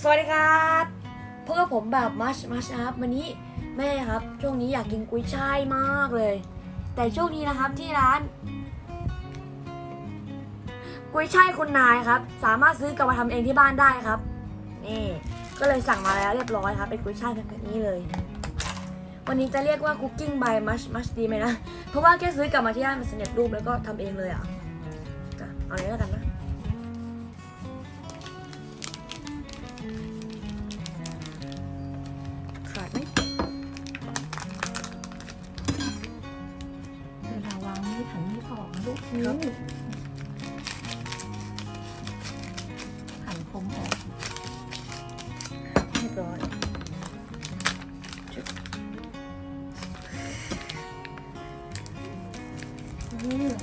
สวัสดีครับพบกับผมแบบมัชมัชครับวันนี้แม่ครับ ช่วงนี้อยากกินกุ้ยช่ายมากเลย แต่ช่วงนี้นะครับที่ร้าน กุ้ยช่ายคุณนายครับ สามารถซื้อกลับมาทำเองที่บ้านได้ครับ นี่ก็เลยสั่งมาแล้วเรียบร้อยครับ เป็นกุ้ยช่ายแบบนี้เลย วันนี้จะเรียกว่า cooking by mush mush ดีไหมนะ เพราะว่าแค่ซื้อกลับมาที่บ้านมันสำเร็จรูปแล้วก็ทำเองเลยอะจ้ะเอาเลยแล้วกันนะ หันคมออกเรียบร้อยจุ๊บอืม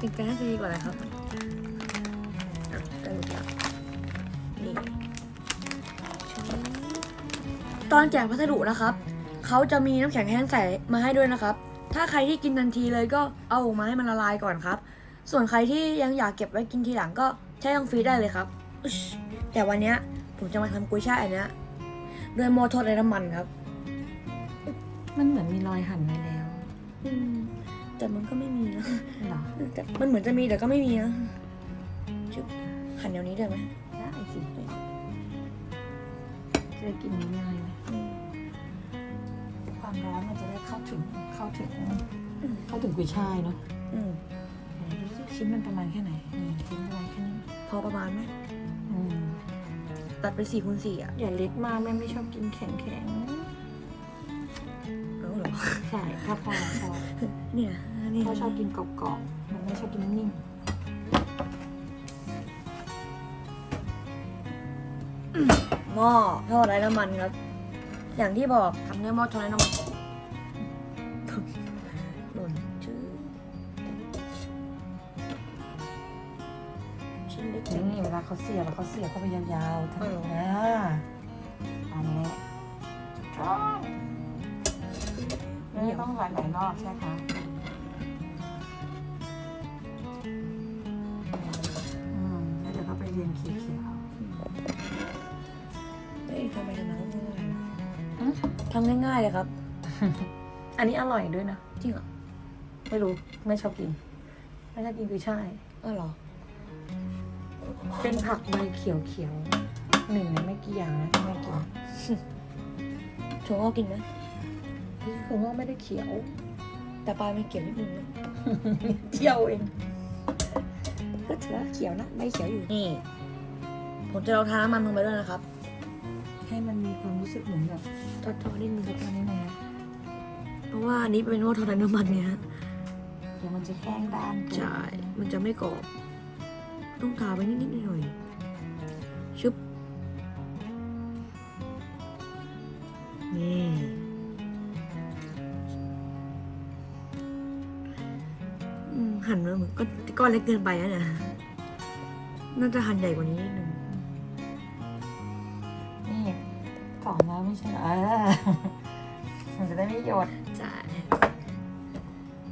อีกแป๊บนาทีก่อนนะครับได้หมดแล้วนี่ตอนแจกพัสดุนะครับ เขาจะมีน้ำแข็งแห้งใส่มาให้ด้วยนะครับ ถ้าใครที่กินทันทีเลยก็เอาออกมาให้มันละลายก่อนครับ ส่วนใครที่ยังอยากเก็บไว้กินทีหลังก็แช่ช่องฟรีซได้เลยครับอึ๊ชแต่วันเนี้ยผมจะมาทำกุ้ยช่ายอันเนี้ยด้วยหม้อทอดไร้น้ำมันครับ มันเหมือนมีรอยหั่นไว้แล้วอืมแต่มันก็ไม่มีนะเหรอแต่มันเหมือนจะมีแต่ก็ไม่มีนะจุ๊บหั่นแนวนี้ได้ไหมได้สิจะได้กินง่ายๆนะอืม ความร้อนมันจะได้เข้าถึงเข้าถึงอืมเข้าถึงกุยช่ายเนาะอืมไหนดูสิชิ้นมันประมาณแค่ไหนนี่ชิ้นประมาณแค่นี้พอประมาณไหมอืมตัดเป็นสี่คูณสี่อะอย่าเล็กมากแม่ไม่ชอบกินแข็งแข็งเอาเหรอๆใช่ถ้าพ่อชอบเนี่ยนี่พ่อชอบกินกรอบๆมันไม่ชอบกินนิ่มหม้อทอดไร้น้ำมันครับ อย่างที่บอกทำด้วยหม้อทอดไร้น้ำมัน นเล็กๆนี่เวลาเขาเสียบแล้วเขาเสียบเข้าไปยาวๆทั้งเออนะอันนี้จ้องนี่ต้องหลายๆรอบใช่ไหมคะอืมแล้วเดี๋ยวก็ไปเรียนเขียวเฮ้ยทำไมทำง่ายๆนะอืมทำง่ายๆเลยครับๆอันนี้อร่อยด้วยนะ จริงเหรอ ไม่รู้ ไม่ชอบกิน ไม่ชอบกินกุยช่ายอ้าวเหรอ เป็นผักใบเขียวๆหนึ่งในไม่กี่อย่างนะที่ไม่กินถั่วงอกกินไหมนี่คือว่าไม่ได้เขียวแต่ปลายไม่เกี่ยวนิดนึงนะเที่ยวเองก็ถือว่าเขียวนะไม่เขียวอยู่ นี่ผมจะลองทาน้ำมันลงไปด้วยนะครับ ให้มันมีความรู้สึกเหมือนแบบทอดๆนิดนึงตอนนี้นะเพราะว่าอันนี้เป็นหม้อทอดไร้น้ำมันเนี่ยฮะเดี๋ยวมันจะแห้งด้านเกินใช่ มันจะไม่กรอบ ต้องทาไปนิดๆหน่อยๆชุบนี่อืมหั่นมาเหมือนก็ก้อนเล็กเกินไปนะเนี่ยน่าจะหั่นใหญ่กว่านี้นิดนึงนี่สองแล้วไม่ใช่เหรอเออมันจะได้ไม่หยดใช่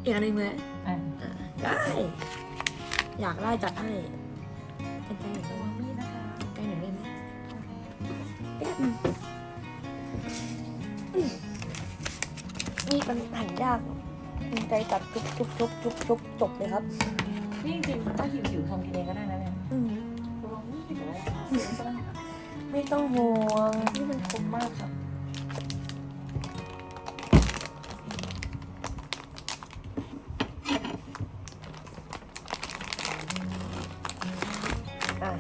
อีกอันหนึ่งเลยอะอะได้ อยากได้จัดให้ เป็นใจหน่อยได้ไหมนี่นะคะใจหน่อยได้ไหมแป๊บนึงมีดมันหั่นยากเป็นใจตัดจุบจุบจุบจุบจุบจบเลยครับ นี่จริงๆถ้าหิวๆทำกินเองก็ได้นะเนี่ยอืมลองนี่ก็ได้ไม่ต้องห่วงนี่มันคมมากครับะ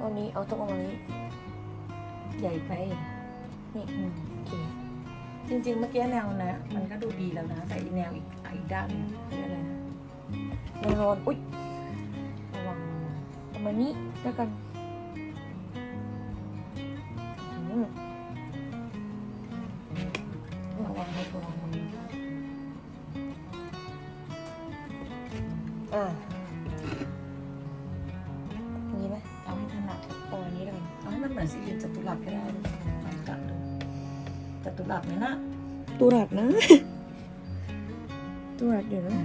ตอนนี้เอาตรงนี้ ใหญ่ไป นี่อืมโอเค จริงๆ เมื่อกี้แนวนะ มันก็ดูดีแล้วนะ แต่อีแนวอีกอีกด้านนี่อะไรนะแน่นอน อุ้ยระวังประมาณนี้แล้วกัน ล้วกันเอาให้มันเหมือนสี่ตุรัสก็ได้ลองตัดดูแต่จตุรัสไหมนะตูรัดนะตูรัดอยู่นะ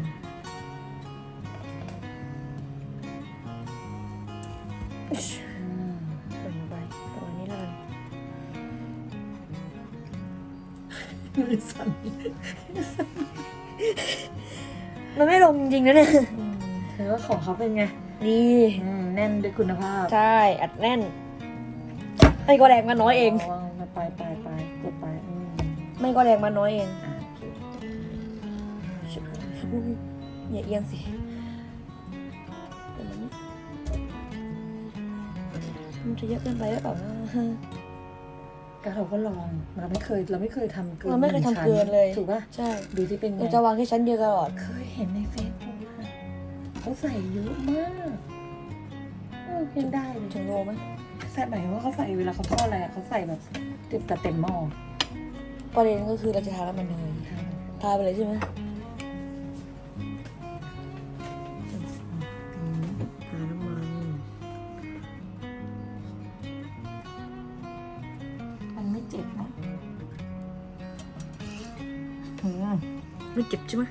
เปิดไปประมาณนี้แล้วกันมือสั่นมันไม่ลงจริงนะเนี่ยเธอว่าของเขาเป็นไงนี่อืมแน่นด้วยคุณภาพ ใช่ อัดแน่น ไม่ก็แรงมาน้อยเองาไปไปไปกดไปอืมไม่ก็แรงมาน้อยเองอะโอเคอุ๊ยอย่าเอียงสิประมาณนี้มันจะเยอะเกินไปหรือเปล่านะก็เราก็ลองเราไม่เคยเราไม่เคยทำเกินเราไม่เคยหนึ่งทำเกินเลยถูกป่ะใช่ดูที่เป็นไงเราจะวางแค่ชั้นเดียวตลอดเคยเห็นในเฟซบุ๊กอะเขาใส่เยอะมากเออ ยังได้เลยถึงโลไหมใส่หมายว่าเขาใส่เวลาเขาทอดอะไรอะเขาใส่แบบเต็มแต่เต็มหม้อประเด็นก็คือเราจะทาแล้วมันเนยทาไปเลยใช่ไหมทาน้ำมันมันไม่เจ็บนะอืมไม่เจ็บใช่ไหม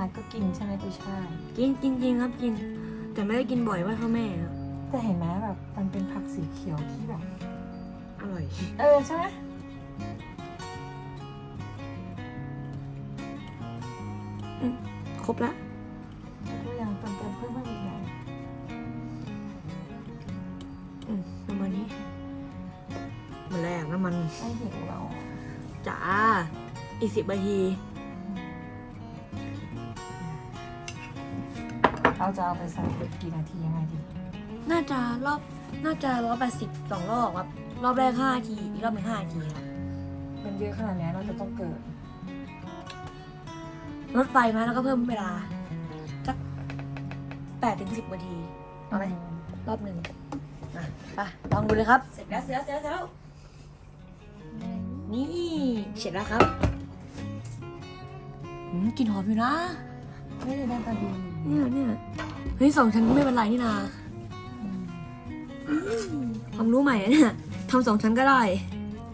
นายก็กินใช่ไหมกุยช่ายกินจริงๆครับกิน แต่ไม่ได้กินบ่อยว่าเท่าแม่นะแต่เห็นไหมแบบมันเป็นผักสีเขียวที่แบบ อร่อย เออใช่ไหมครบละตัวอย่างเติมเติมเพิ่มมาอีกหน่อยอืมประมาณนี้หมาแรกน้ำมันไม่หิวเราจ้าอีกสิบนาที เราจะเอาไปใส่กี่นาทียังไงดีน่าจะรอบน่าจะร้อยแปดสิบสองรอบครับ รอบแรกห้านาทีอีกรอบหนึ่งห้านาทีครับมันเยอะขนาดนี้เราจะต้องเกิดรถไฟมาแล้วก็เพิ่มเวลาสักแปดถึงสิบนาทีเอาไหมรอบหนึ่งอะไปลองดูเลยครับเสร็จแล้วเสร็จแล้วเสร็จแล้วเสร็จแล้วนี่เสร็จแล้วครับอืมกลิ่นหอมอยู่นะ ไม่ได้หน้าตาดี เนี่ยเนี่ยเฮ้ยสองชั้นก็ไม่เป็นไรนี่นาความรู้ใหม่อะเนี่ยทำสองชั้นก็ได้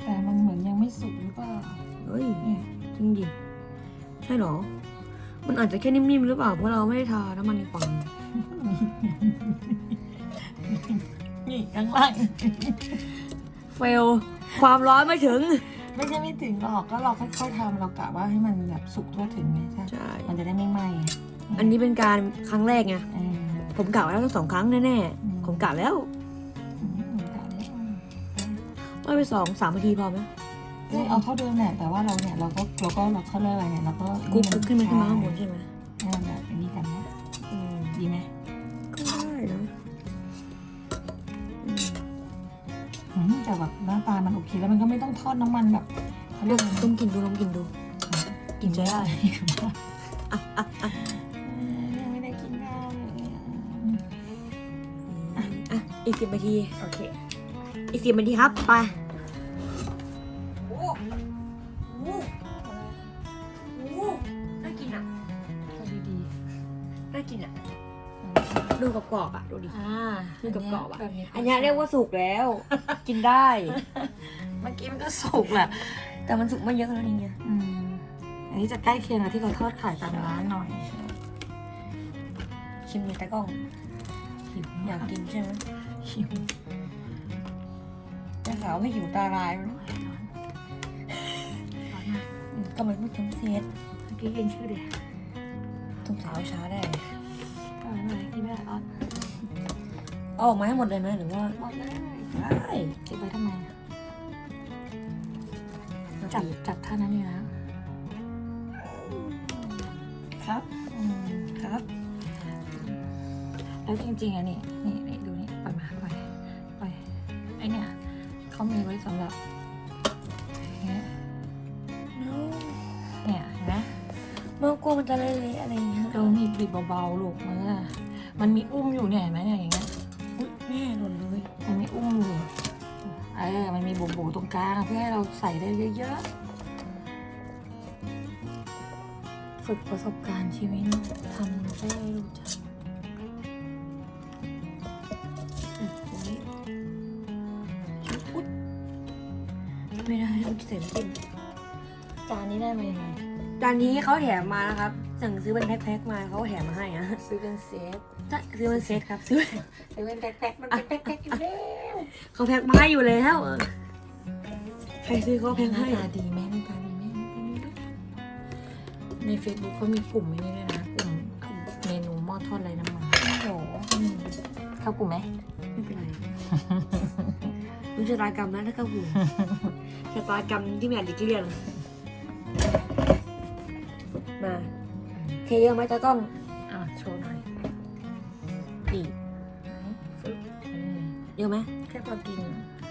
แต่มันเหมือนยังไม่สุกหรือเปล่าเฮ้ยเนี่ยจริงดิใช่เหรอ มันอาจจะแค่นิ่มๆหรือเปล่าเพราะเราไม่ได้ทาน้ำมันในควันนี่ข้างล่างเฟลความร้อนไม่ถึง ไม่ใช่ไม่ถึงหรอกก็เราค่อยๆทำเรากะว่าให้มันแบบสุกทั่วถึงไงใช่ใช่มันจะได้ไม่ไหม้ อันนี้เป็นการครั้งแรกไงเออผมกะไว้แล้วทั้งสองครั้งแน่อืมๆผมกะแล้วอืมกะได้ไม่ไปสองสามนาทีพอไหมเอ้ยเอาเท่าเดิมแหละแต่ว่าเราเนี่ยเราก็เราก็เราเขาเรียกอะไรเนี่ยเราก็กุ๊กกุ๊กขึ้นมาขึ้นมาข้างบนใช่ไหมให้มันแบบอันนี้กันนะอืมดีไหมก็ได้นะอืมอืมแต่แบบหน้าตามันโอเคแล้วมันก็ไม่ต้องทอดน้ำมันแบบเขาเรียกอะไรนะ ต้องกินดูลองกินดู กินใช้ได้ยัง อะอีกสิบนาที โอเค อีกสิบนาทีครับ ไปโอ้โหโอ้โหน่ากินอะเอาดีน่ากินอะๆดูกรอบๆอะ ดูดิอ่าดูกรอบๆอะแบบนี้อันเนี้ยเรียกว่าสุกแล้ว กินได้ เมื่อกี้มันก็สุกแหละแต่มันสุกไม่เยอะเท่านี้ไงอืมอันนี้จะใกล้เคียงกับที่เขาทอดขายตามร้านหน่อยชิมเลยตะกล้องหิวอยากกอายกินใช่ไหม หิวแต่สาวไม่หิวตาลายมันร้อนมากอืมก็มันพูดถึงเซตเมื่อกี้กินชื่อเด็กสงสาวช้าได้ก็ไม่เป็นไรกินไม่ได้ร้อนเอาออกมาให้หมดเลยไหมหรือว่าหมดเลยได้เก็บไว้ทำไมอะจับจับท่านั้นนี่นะครับอืมครับ แล้วจริงๆอะนี่นี่นี่ดูนี่ เขามีไว้สำหรับเนี่ยเนี่ยเห็นไหมเมื่อกลัวมันจะเละๆอะไรอย่างเงี้ยเรามีบีบเบาๆลูกมันอะมันมีอุ้มอยู่เนี่ยเห็นไหมเนี่ยอย่างเงี้ยอุ๊ยแม่หล่นเลยมันมีอุ้มอยู่เออมันมีโบๆตรงกลางเพื่อให้เราใส่ได้เยอะๆฝึกประสบการณ์ชีวิตทำได้รู้จัก เสริมจิ้มจานนี้ได้มายังไงจานนี้เขาแถมมานะครับ สั่งซื้อเป็นแพ็คๆมาเขาแถมมาให้อะซื้อเป็นเซตถ้าซื้อเป็นเซตครับ ซื้อซื้อเป็นแพ็คๆมันเป็นแพ็คๆอยู่แล้วเขาแพ็คมาให้อยู่แล้วเออใครซื้อเขาแพ็คหน้าให้ตาดีไหมหน้าตาดีไหมใน Facebook เขามีกลุ่มไม่นี่ด้วยนะกลุ่มกลุ่มเมนูหม้อทอดไร้น้ำมันโอ้โหเข้ากลุ่มไหมไม่เป็นไรรู้ชะตากรรมนะถ้าเข้าหู ชะตากรรมที่ไม่อาจจะเกลี้ยง มาเทเยอะไหมตากล้องอะโชว์หน่อยดีฟึ๊บอืมเยอะไหมแค่พอกิน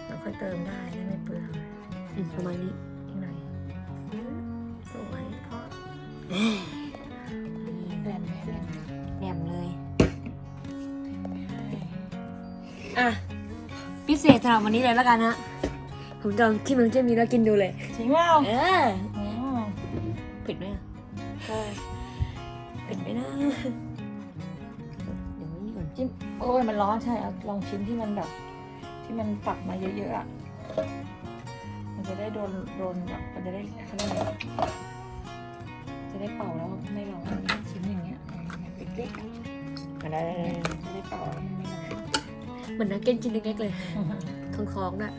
เราค่อยเติมได้ได้ไม่เปลืองอืมประมาณนี้อีกหน่อยสวยเพราะแหลมไหมแหลมไหมแหนมเลย อะ พิเศษสำหรับวันนี้เลยแล้วกันนะ ผมจะลองที่มันจะมีแล้วกินดูเลยจริงเปล่าเอออ๋อเผ็ดไหมอะใช่เผ็ดไหมนะเดี๋ยวนี่ก่อนจิ้มโอ้ยมันร้อนใช่เอาลองชิ้นที่มันแบบ ที่มันตักมาเยอะๆอะมันจะได้โดนโดนแบบมันจะได้เขาเรียกอะไรจะได้เป่าแล้วไม่ร้อนชิ้นอย่างเงี้ยเล็กๆอะอะไรจะได้เป่าแล้วมันไม่ร้อน เหมือนนักเก็ตชิ้นเล็กๆเลยคล้องๆน่ะ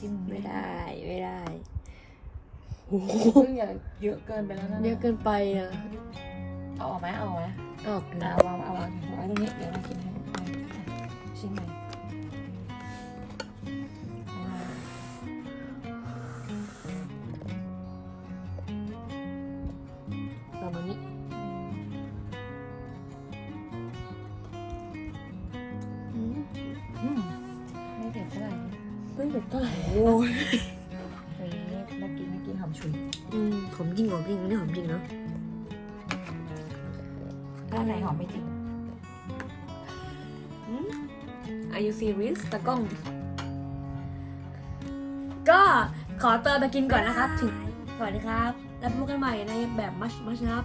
จิ้มไม่ได้ ไม่ได้เพิ่งอย่าเยอะเกินไปแล้วนะเยอะเกินไปอะเอาออกไหมเอาออกไหมออกเอานะวางเอาวางเอาไว้ตรงนี้เดี๋ยวเรากินให้เอาชิ้นไหนเอา เผ็ดเท่าไหร่โอ้ยเฮ้ยน่ากินน่ากินหอมฉุยอืมหอมจริงหอมจริงอันนี้หอมจริงเนาะถ้าไหนหอมไม่จริง Are you serious ตากล้อง ก็ขอตัวไปกินก่อนนะครับ ถึงสวัสดีครับ แล้วพบกันใหม่ในแบบมัชมัชนะครับ